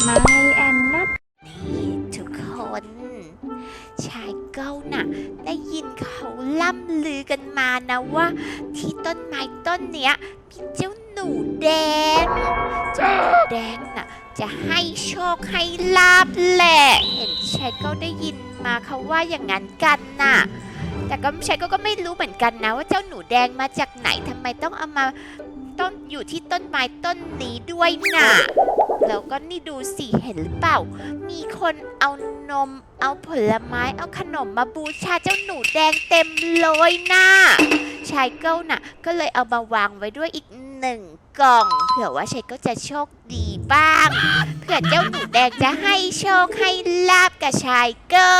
ไม่แอนนัทนี่ทุกคน ชายเก้าน่ะ ได้ยินเขาล่ำลือกันมานะว่า ที่ต้นไม้ต้นเนี้ยมีเจ้าหนูแดง เจ้าหนูแดงน่ะ จะให้โชคให้ลาบแหละ เห็นชายเก้าได้ยินมาเขาว่าอย่างนั้นกันน่ะแต่ก็ชายเก้าก็ไม่รู้เหมือนกันนะ ว่าเจ้าหนูแดงมาจากไหนทำไมต้องเอามาต้นอยู่ที่ต้นไม้ต้นนี้ด้วยน่ะ แล้วก็นี่ดูสิเห็นหรือเปล่า มีคนเอานม เอาผลไม้ เอาขนมมาบูชาเจ้าหนูแดงเต็มเลยนะชายเก้าน่ะ ก็เลยเอามาวางไว้ด้วยอีกหนึ่งกล่อง เผื่อว่าชายเก้าจะโชคดีบ้าง เผื่อเจ้าหนูแดงจะให้โชคให้ลาบกับชายเก้า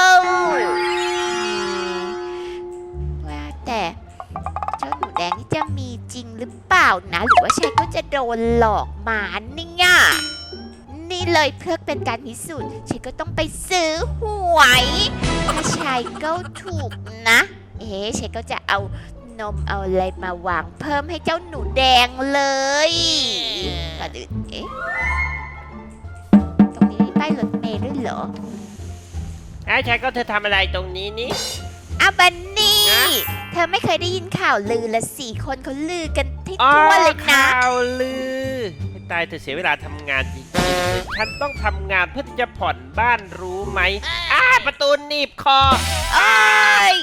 ว่าแต่เจ้าหนูแดงนี่จะมีจริงหรือเปล่านะ หรือว่าชายเก้าจะโดนหลอกมาเนี่ย เลยเพื่อเป็นการพิสูจน์ฉันก็ต้องไปซื้อหวยถ้าชายก็ถูกนะ เอ๊ะฉันก็จะเอานมเอาอะไรมาวางเพิ่มให้เจ้าหนูแดงเลยก่อนอื่นเอ๊ะตรงนี้มีป้ายรถเมล์ด้วยเหรอไอ้ชายก็เธอทำอะไรตรงนี้นี่อ้าวบันนี่นะเธอไม่เคยได้ยินข่าวลือละสี่คนเขาลือกันที่ทั่วเลยนะข่าวลือให้ ตายเธอเสียเวลาทำงานจริงๆเลยฉันต้องทำงานเพื่อที่จะผ่อนบ้านรู้ไหมอ้าประตูหนีบคอเอ้ย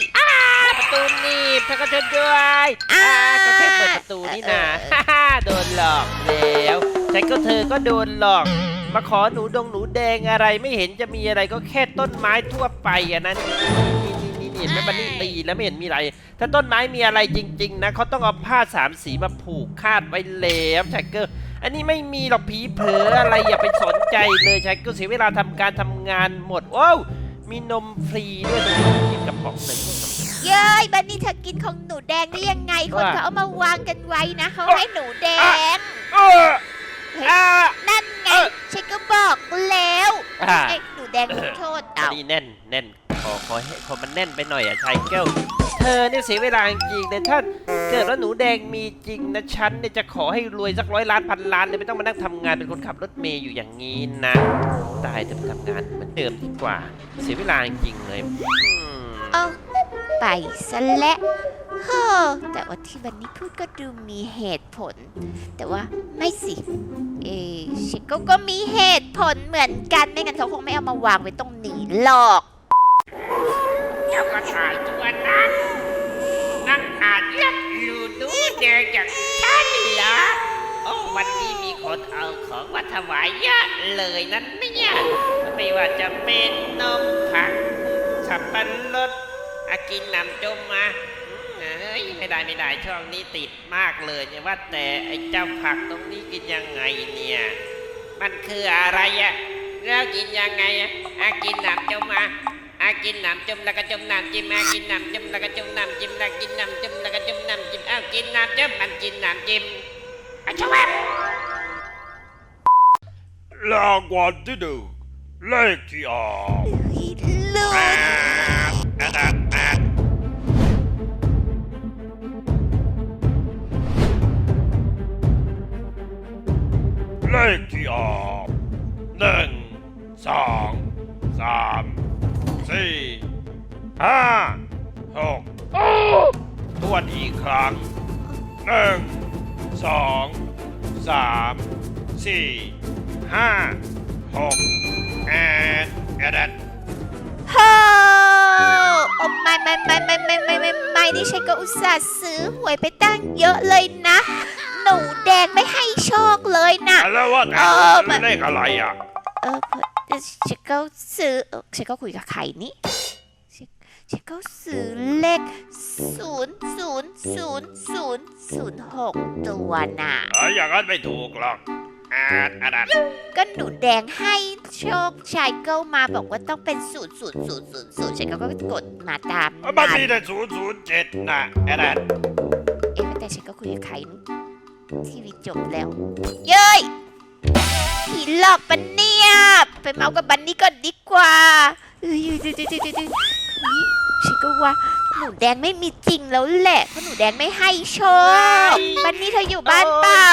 ประตูหนีบเธอก็ช่วยด้วยอ่าก็แค่เปิดประตูนี่นะฮ่าฮ่าโดนหลอกแล้วฉันก็เธอก็โดนหลอก มาขอหนูดงหนูแดงอะไรไม่เห็นจะมีอะไรก็แค่ต้นไม้ทั่วไปอะนะนี่นี่นี่นี่เห็นไหมมันนี่ตีแล้วไม่เห็นมีอะไร ถ้าต้นไม้มีอะไรจริง ๆ นะเขาต้องเอาผ้าสามสีมาผูกคาดไว้แล้วชายเกอร์ อันนี้ไม่มีหรอกผีเผลออะไรอย่าไปสนใจเลยชายเกอร์เสียเวลาทำการทำงานหมดว้าวมีนมฟรีด้วยตรงนี้กินกระป๋องหนึ่งเย้ยบันนี่เธอกินของหนูแดงได้ยังไง คนว่าเขาเอามาวางกันไว้นะเขาให้หนูแดงเอออ่านั่นไงเออฉันก็บอกแล้วอ่าไอ้หนูแดงขอโทษอัเอานนี้แน่นแน่นขอขอให้ขอมันแน่นไปหน่อยอะชายเกล เธอเนี่ยเสียเวลาจริงเลยถ้าเกิดว่าหนูแดงมีจริงนะฉันเนี่ยจะขอให้รวยสักร้อยล้านพันล้านเลยไม่ต้องมานั่งทำงานเป็นคนขับรถเมย์อยู่อย่างนี้นะ ตายเธอไปทำงานเหมือนเดิมดีกว่า เสียเวลาจริงเลยอืมเอาไปซะและเฮ้อแต่ว่าที่บันนี่พูดก็ดูมีเหตุผล แต่ว่าไม่สิ เอชิโก้ก็มีเหตุผลเหมือนกัน ไม่งั้นเขาคงไม่เอามาวางไว้ตรงนี้หรอก เจ้าก็ถ่ายตัวนั้นนั่งอาจยักอยู่ดูแดงอย่างฉันเหรอโอ้วันนี้มีคนเอาของมาถวายเยอะเลยนั้นเนี่ยไม่ว่าจะเป็นนมผักสับปะรดอากินน้ำจมมาอืมเอ้ยไม่ได้ไม่ได้ช่วงนี้ติดมากเลยเนี่ยว่าแต่ไอ้เจ้าผักตรงนี้กินยังไงเนี่ย มันคืออะไรอะแล้วกินยังไงอะกินน้ำจมมา a kin nam chum là cái chum nam chim a kin nam chum là cái chum nam chim là kin nam chum là cái chum nam chim a kin nam chum anh kin nam chim. A chum em. Là quan thế đường lê kỳ à luôn à, à, à, lê kỳ à nên sáng sáng. ห้าหกทวนอีกครั้งหนึ่งสองสามสี่ห้าหกแอนแอนแอนเฮ้อโอ้ไม่ไม่ไม่ไม่ไม่ไม่ไม่ไม่นี่ฉันก็อุตส่าห์ซื้อหวยไปตั้งเยอะเลยนะ หนูแดงไม่ให้โชคเลยนะ แล้วว่าเออมัน เลขอะไรอะ เออฉันก็ซื้อเออฉันก็คุยกับใครนี่ ฉันฉันก็ซื้อเลขศูนย์ศูนย์ศูนย์ศูนย์ศูนย์หกตัวน่ะเอออย่างนั้นไม่ถูกหรอกแอนแอนแอนก็หนูแดงให้โชคชายเก้ามาบอกว่าต้องเป็นศูนย์ศูนย์ศูนย์ศูนย์ศูนย์ฉันก็กดมาตามมันนั้นมีแต่ศูนย์ศูนย์เจ็ดนะแอนแอนเอ๊ะแต่ฉันก็คุยกับใครนี่ทีวีจบแล้ว เย้ยผีหลอกปันเนี่ย ไปเมากับบันนี่ก่อนดีกว่า ก็ว่าหนูแดงไม่มีจริงแล้วแหละเพราะหนูแดงไม่ให้โชคบันนี่เธออยู่บ้านเปล่า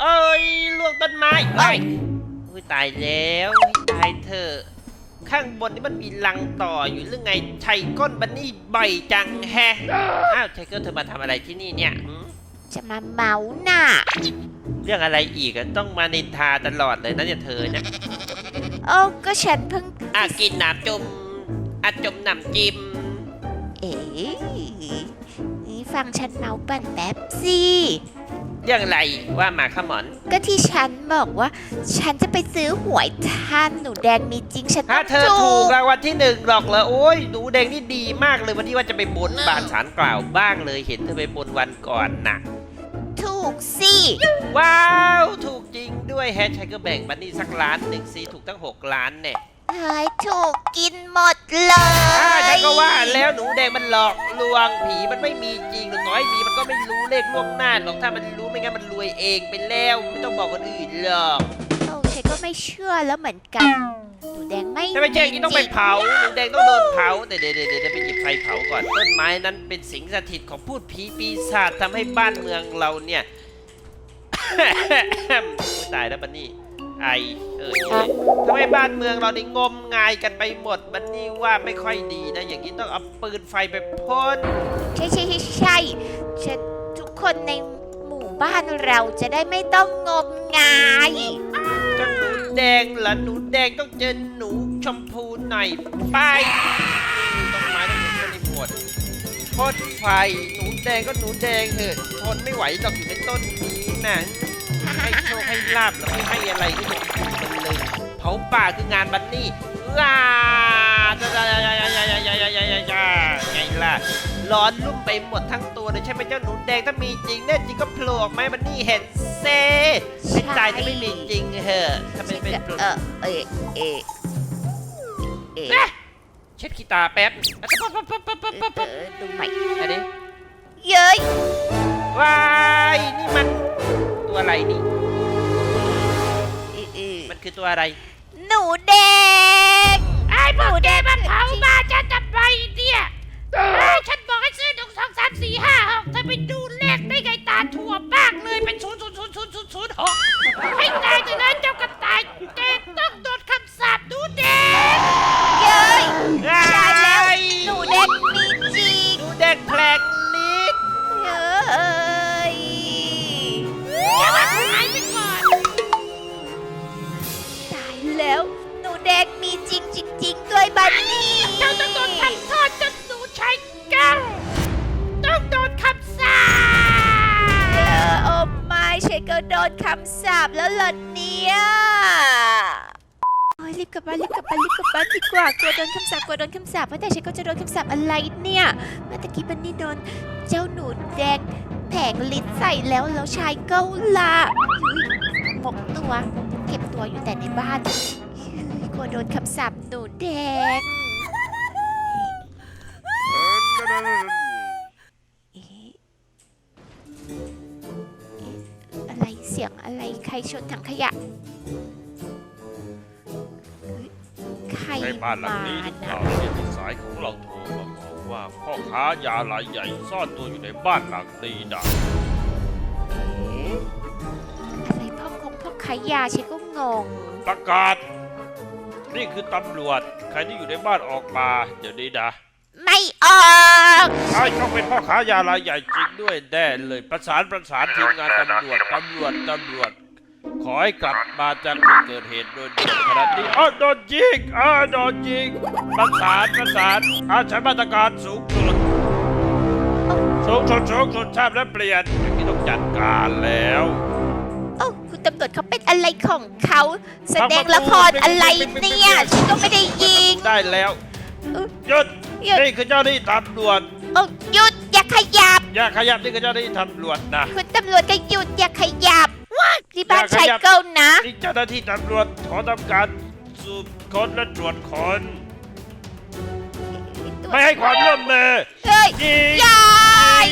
เอ้ยลวกต้นไม้เอ้ยอุ้ยตายแล้วอุ๊ยตายเถอะ ข้างบนนี่มันมีรังต่ออยู่หรือไงชัยก้นบันนี่บ่อยจังแฮะอ้าวชัยก้นเธอมาทำอะไรที่นี่เนี่ยหืมจะมาเมาน่ะเรื่องอะไรอีกอะต้องมานินทาตลอดเลยนะเนี่ยเธอเนี่ยโอ้ก็ฉันเพิ่งอะกินน้ำจุ่มอะจุ่มน้ำจิ้ม เอ๋นี่ฟังฉันเมาปั่นแป๊บสิเรื่องอะไรว่ามาขมอนก็ที่ฉันบอกว่า ฉันจะไปซื้อหวยท่านหนูแดงมีจริงฉันต้ถ้าองเธอถูกรางวัลที่หนึ่งหรอกเหรอโอ้ยหนูแดงนี่ดีมากเลยวันที่ว่าจะไปบนบานสารกล่าวบ้างเลยเห็นเธอไปบนวันก่อนน่ะ ถูกสิว้าว ถูกจริงด้วยแฮชแท็กก็แบ่งบันนี่สักล้านหนึ่งซีถูกตั้ง 6 ล้านเนี่ย เฮ้ยถูกกินหมดเลยอ่าฉันก็ว่าแล้วหนูแดงมันหลอกลวงผีมันไม่มีจริงหรือน้อยมีมันก็ไม่รู้เลขล่วงหน้าหรอกถ้ามันรู้ไม่งั้นมันรวยเองไปแล้วไม่ต้องบอกคนอื่นหรอกโอ้ฉันก็ไม่เชื่อแล้วเหมือนกันหนูแดงไม่ถ้าไม่ใช่อย่างนี้ต้องไปจริเผาหนูแดงต้องโดนเผาเดี๋ยวเดี๋ยวเดี๋ยวเดี๋ยวไปหยิบไฟเผาก่อนต้นไม้นั้นเป็นสิงสถิตของพูดผีปีศาจทำให้บ้านเมืองเราเนี่ย ตายแล้วบันนี่ ไอเออนี่เลยทำให้บ้านเมืองเรานี่งมงายกันไปหมดบันนี่ว่าไม่ค่อยดีนะ อย่างนี้ต้องเอาปืนไฟไปพ่น ใช่ใช่ใช่ใช่ฉันทุกคนในหมู่บ้านเราจะได้ไม่ต้องงมงายจนหนูแดงเหรอหนูแดงต้องเจอหนูชมพูหน่อยไปต้นไม้ต้องอยู่ในหมดพ่นไฟหนูแดงก็หนูแดงเถอะทนไม่ไหวหรอกอยู่ในต้นนี้นะให้โช คให้ลาบแล้วไม่ให้อะไรก็จะกินมันเลยเผาป่าคืองานบันนี่ว้าจ้าจ้าจ้าจ้าจ้าจ้าจ้าจ้าจ้าจ้าไงล่ะร้อนลุ่มไปหมดทั้งตัวเลยใช่ไหมเจ้าหนูแดงถ้ามีจริงแน่จริงก็โผล่ออกมาบันนี่เห็นเซเป็นใจที่ไม่มีจริงเหอะทำไม่เป็นปลุกเออเออเออเออเช็ดขี้ตาแป๊บปั๊บปั๊บปั๊บปั๊บปั๊บปั๊บปั๊บดูใหม่อันนี้เย้ยว้ายนี่มันตัวอะไรนี่ คือตัวอะไร หนูแดงไอ้พวกแกมันเผาบ้านฉันทำไมเนี่ยเอ้ยฉันบอกให้ซื้อหนึ่งสองสามสี่ห้าหกเธอไปดูเลขได้ไงตาถั่วบ้างเลยเป็นศูนย์ศูนย์ศูนย์ศูนย์ศูนย์ศูนย์หกให้ตายจะนั้นเจ้ากระต่ายแกต้องโดนคำสาปดูเด็ก โดนคำสาปแล้วเหรอเนี่ยโอ้ยรีบกลับบ้านรีบกลับบ้านรีบกลับบ้านดีกว่ากลัวโดนคำสาปกลัวโดนคำสาปว่าแต่เชคก็จะโดนคำสาปอะไรเนี่ยเมื่อตะกี้บันนี่โดนเจ้าหนูแดงแผงลิ้นใส่แล้วแล้วชายก็ละหมกตัวเก็บตัวอยู่แต่ในบ้านกลัวโดนคำสาปหนูแดง รใครชนถังขยะเฮ้ยใครในบ้านหลังมานี้นะข่าวเรียนสายของเราโทรมาบอกว่าพ่อค้ายาลายใหญ่ซ่อนตัวอยู่ในบ้านหลังนี้นะเอ๊ะอะไรพ่อคงพ่อขายยาฉันก็งง ประกาศ นี่คือตำรวจ ใครที่อยู่ในบ้านออกมา เดี๋ยวนี้นะ ไม่ออกไอ้ต้องเป็นพ่อค้ายาลายใหญ่จริงด้วยแน่เลย ประสานประสานทีมงานตำรวจตำรวจตำรวจ ขอให้กลับมาจากที่เกิดเหตุโดยด่วนขณะนี้อ้าวโดนยิงอ้าวโดนยิงประสานประสานอาใช้มาตรการสูงสุดสูงสุดสูงสุดแทบและเปลี่ยนอย่างนี้ต้องจัดการแล้วโอ้าคุณตำรวจเขาเป็นอะไรของเขาแสดงละครอะไรเนี่ยฉันก็ไม่ได้ยิงได้แล้วเออหยุดหยุดนี่คือเจ้าหน้าที่ตำรวจโอ้หยุดอย่าขยับอย่าขยับนี่คือเจ้าหน้าที่ตำรวจนะคุณตำรวจก็หยุดอย่าขยับ ที่บ้านอย่าขชายยับเกิลนะ นี่เจ้าหน้าที่ตำรวจขอทำการสืบค้นและตรวจค้นไม่ให้ความร่วมมือเฮ้ยยิงยาย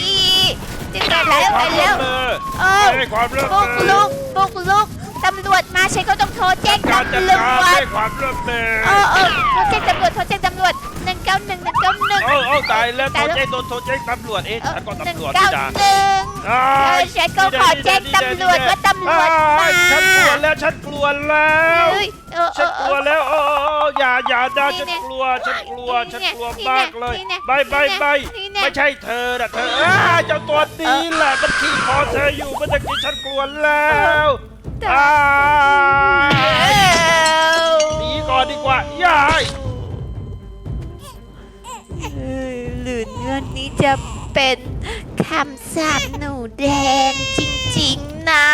จะตายไม่แล้วให้ความร่ไปแล้ววมมือเออไม่ให้ความร่วมบุกมือลุกบุกลุกตำรวจมาฉันก็ต้องโทรแจ้งการจัดตำรการวให้จควความร่วมมือเออเออโทรแจ้งตำรวจโทรแจ้งตำรวจหนึ่งเก้าหนึ่งหนึ่งเก้าหนึ่งโอ้โอ้ตายแล้วโทตายรแล้วแจ้งโดนโทรแจ้งตำรวจเอ๊ะฉันก็หนึ่งตำรวจเก้านี่หนะนึ่งอ้า เออฉันก็ขอแจ้งตำรวจว่าตำรวจอ้มาฉันกลัวแล้วฉันกลัวแล้วเฮ้ยเออเอฉันอกเอลัวอ แล้วโอ้โอ้โอ้อย่าอย่าด่านี่ฉันแน่กลัวฉันกลัวฉันกลัวนี่แน่มากเลยนี่แน่บายบายบายนี่แน่ไม่ใช่เธอนะเธออ้าเจ้าตัวนี้แหละมันขี่คอเธออยู่เมื่อตะกี้ฉันกลัวแล้วอ้าเออหนีก่อนดีกว่าย่ายเออหรือเงื่อนนี้จะเป็นคำ สาบหนูแดงจริงๆนะ